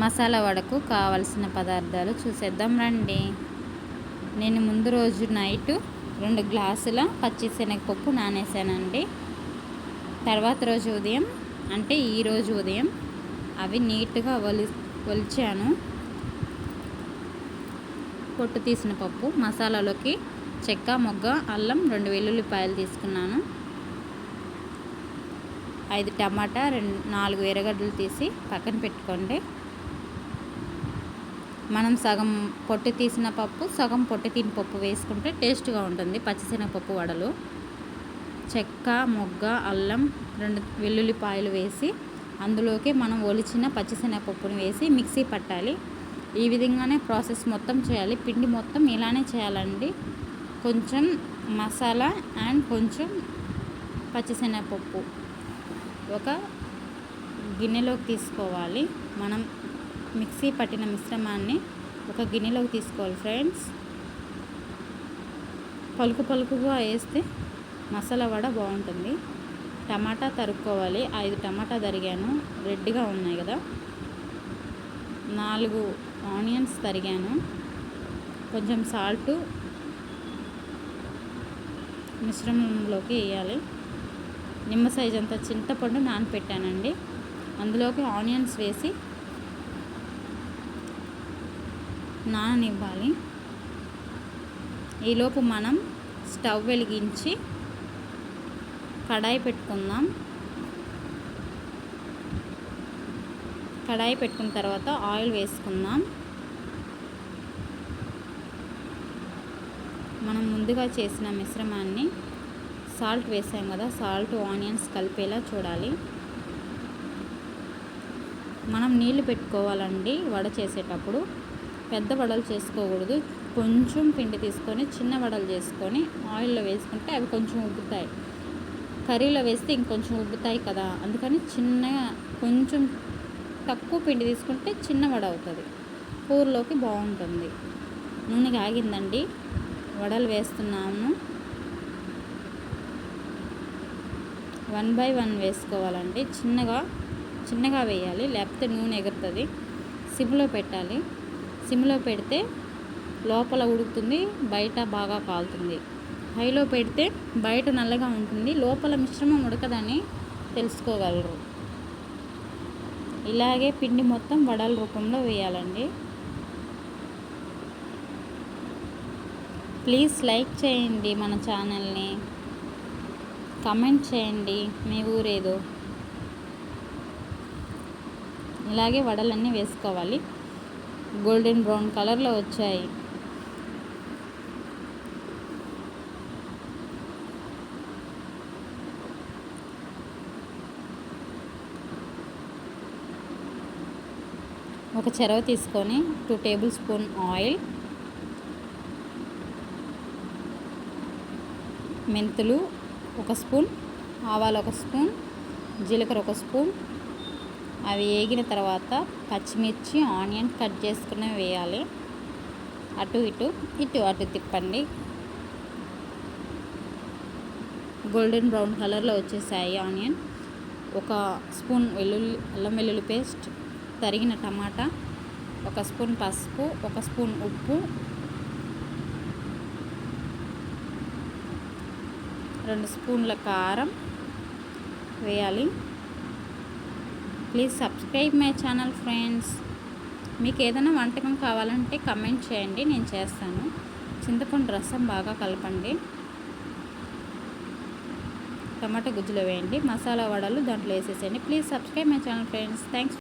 మసాలా వడకు కావలసిన పదార్థాలు చూసేద్దాం రండి. నేను ముందు రోజు నైట్ రెండు గ్లాసుల పచ్చిశనగపప్పు నానేసానండి. తర్వాత రోజు ఉదయం అంటే ఈరోజు ఉదయం అవి నీట్గా ఒలి ఒలిచాను. పొట్టు తీసిన పప్పు మసాలాలోకి చెక్క మొగ్గ అల్లం రెండు వెల్లుల్లిపాయలు తీసుకున్నాను. ఐదు టమాటా రెండు నాలుగు ఎర్రగడ్డలు తీసి పక్కన పెట్టుకోండి. మనం సగం పొట్టు తీసిన పప్పు సగం పొట్టు తీని పప్పు వేసుకుంటే టేస్ట్గా ఉంటుంది. పచ్చిశనగపప్పు వడలు చెక్క మొగ్గ అల్లం రెండు వెల్లుల్లిపాయలు వేసి అందులోకి మనం ఒలిచిన పచ్చిశనగపప్పును వేసి మిక్సీ పట్టాలి. ఈ విధంగానే ప్రాసెస్ మొత్తం చేయాలి. పిండి మొత్తం ఇలానే చేయాలండి. కొంచెం మసాలా అండ్ కొంచెం పచ్చిశనగపప్పు ఒక గిన్నెలోకి తీసుకోవాలి. మనం మిక్సీ పట్టిన మిశ్రమాన్ని ఒక గిన్నెలోకి తీసుకోవాలి ఫ్రెండ్స్. పలుకు పలుకుగా వేస్తే మసాలా వడ బాగుంటుంది. టమాటా తరుక్కోవాలి. ఐదు టమాటా తరిగాను. రెడ్గా ఉన్నాయి కదా. నాలుగు ఆనియన్స్ తరిగాను. కొంచెం సాల్టు మిశ్రమంలోకి వేయాలి. నిమ్మ సైజ్ అంత చింతపండు నానపెట్టానండి. అందులోకి ఆనియన్స్ వేసి నాననివ్వాలి. ఈలోపు మనం స్టవ్ వెలిగించి కడాయి పెట్టుకుందాం. కడాయి పెట్టుకున్న తర్వాత ఆయిల్ వేసుకుందాం. మనం ముందుగా చేసిన మిశ్రమాన్ని సాల్ట్ వేసాం కదా సాల్ట్ ఆనియన్స్ కలిపేలా చూడాలి. మనం నీళ్ళు పెట్టుకోవాలండి వడ చేసేటప్పుడు. పెద్ద వడలు చేసుకోకూడదు. కొంచెం పిండి తీసుకొని చిన్న వడలు చేసుకొని ఆయిల్లో వేసుకుంటే అవి కొంచెం ఉబ్బుతాయి. కర్రీలో వేస్తే ఇంకొంచెం ఉబ్బుతాయి కదా. అందుకని చిన్నగా కొంచెం తక్కువ పిండి తీసుకుంటే చిన్న వడ అవుతుంది. కూరలోకి బాగుంటుంది. నూనె ఆగిందండి వడలు వేస్తున్నాము. వన్ బై వన్ వేసుకోవాలండి. చిన్నగా చిన్నగా వేయాలి. లేకపోతే నూనె ఎగురుతుంది. సిమ్లో పెట్టాలి. సిమ్లో పెడితే లోపల ఉడుకుతుంది బయట బాగా కాలుతుంది. హైలో పెడితే బయట నల్లగా ఉంటుంది లోపల మిశ్రమం ఉడకదని తెలుసుకోగలరు. ఇలాగే పిండి మొత్తం వడల రూపంలో వేయాలండి. ప్లీజ్ లైక్ చేయండి మన ఛానల్ని. కమెంట్ చేయండి మీ ఊరేదో. ఇలాగే వడలన్నీ వేసుకోవాలి. గోల్డెన్ బ్రౌన్ కలర్లో వచ్చాయి. ఒక చెరవ తీసుకొని టూ టేబుల్ స్పూన్ ఆయిల్ మెంతులు ఒక స్పూన్ ఆవాలు ఒక స్పూన్ జీలకర్ర ఒక స్పూన్ అవి వేగిన తర్వాత పచ్చిమిర్చి ఆనియన్ కట్ చేసుకుని వేయాలి. అటు ఇటు ఇటు అటు తిప్పండి. గోల్డెన్ బ్రౌన్ కలర్లో వచ్చేసాయి ఆనియన్. ఒక స్పూన్ వెల్లుల్లి అల్లం వెల్లుల్లి పేస్ట్ తరిగిన టమాటా ఒక స్పూన్ పసుపు ఒక స్పూన్ ఉప్పు రెండు స్పూన్ల కారం వేయాలి. Please subscribe my channel friends. మీకు ఏదైనా వంటకం కావాలంటే కమెంట్ చేయండి నేను చేస్తాను. చింతపండు రసం బాగా కలపండి. టమాటా గుజ్జులో వేయండి మసాలా వడలు దాంట్లో వేసేసేయండి. Please subscribe my channel friends. Thanks